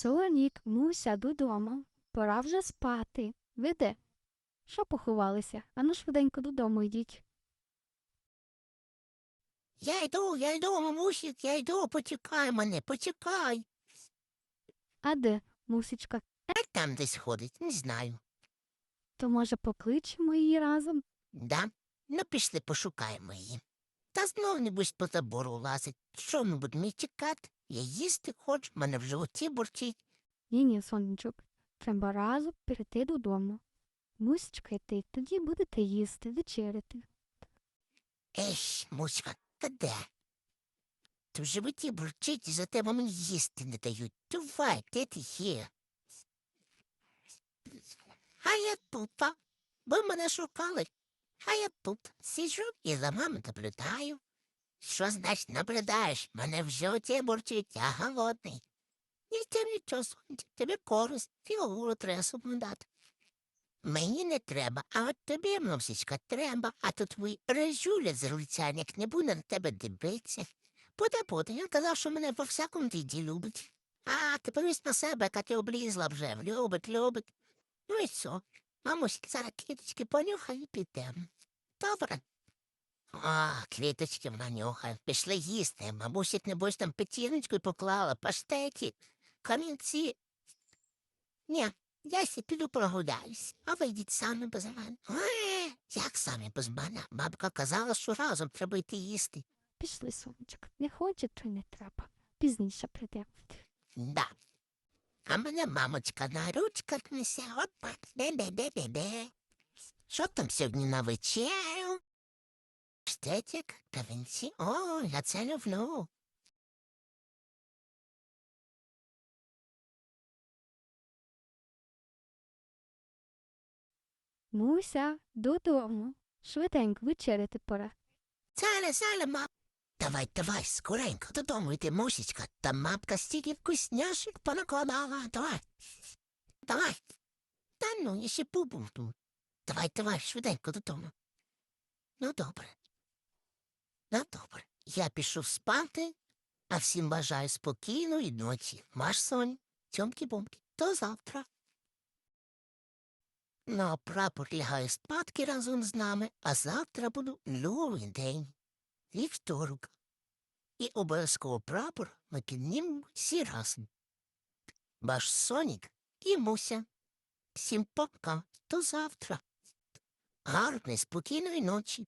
Сонік, Муся, додому. Пора вже спати. Ви де? Що поховалися? Ану швиденько додому йдіть. Я йду, я йду, мамусік, я йду, почекай мене, почекай. А де, Мусічка? А там десь ходить, не знаю. То може покличемо її разом? Да? Ну, пішли, пошукаємо її. Та знов небудь по забору лазить. Що ми будемо чекати? Я їсти хочу, мене в животі бурчить. Ні, ні, сонечок. Треба разом перейти додому. Мусічка і тоді будете їсти, вечеряти. Еш, муська, та де? То в животі бурчить, і за тебе мені їсти не дають. Давай, де ти є? А я тут, а? Ви мене шукали. А я тут сиджу і за вами наблюдаю. Що значить наблюдаєш? Мене в животі бурчить, я голодний. І тим нічого, сонця, тобі користь, фігуру треба соблюдати. Мені не треба, а от тобі, мовсічка, треба, а то твій режуля з лицяник не буде на тебе дивитися. Буде буде, я казав, що мене по всякому віді любить. А ти повість на себе, яка ти облізла вже, любить, любить. Ну і все. Мамусь, зараз квіточки понюхай і підемо. Добре. А, квіточки вона нюхає. Пішли їсти. Мамусік, небось, там печіночку поклала, паштеті, камінці. Ні, я сі піду прогуляюсь, а ви йдіть самі без мене. Е, як самі без мене? Бабка казала, що разом треба йти їсти. Пішли, сонечок. Не хоче, то й не треба. Пізніше прийде. Да. А мене мамочка на ручках несе, так, де-де-де-де-де. Що там сьогодні на вечерю? Штетик, кавінці, о, я це люблю. Муся, додому. Швиденько вечеряти пора. Цале, цале, мам. Давай, давай, скоренько додому йди, мусічка. Та мапка стільки вкусняшок понакладала. Давай. Давай. Та ну, я ще побуду. Давай, давай, швиденько додому. Ну, добре. Ну, добре. Я пішов спати, а всім бажаю спокійної ночі. Маш сонь, цьомки-бомки. До завтра. Ну, а прапор лягає спадки разом з нами, а завтра буду новий день. Вівторок. І обов'язково прапор ми піднімемо всі разом. Ваш Сонік і Муся. Всім пока, до завтра. Гарної, спокійної ночі.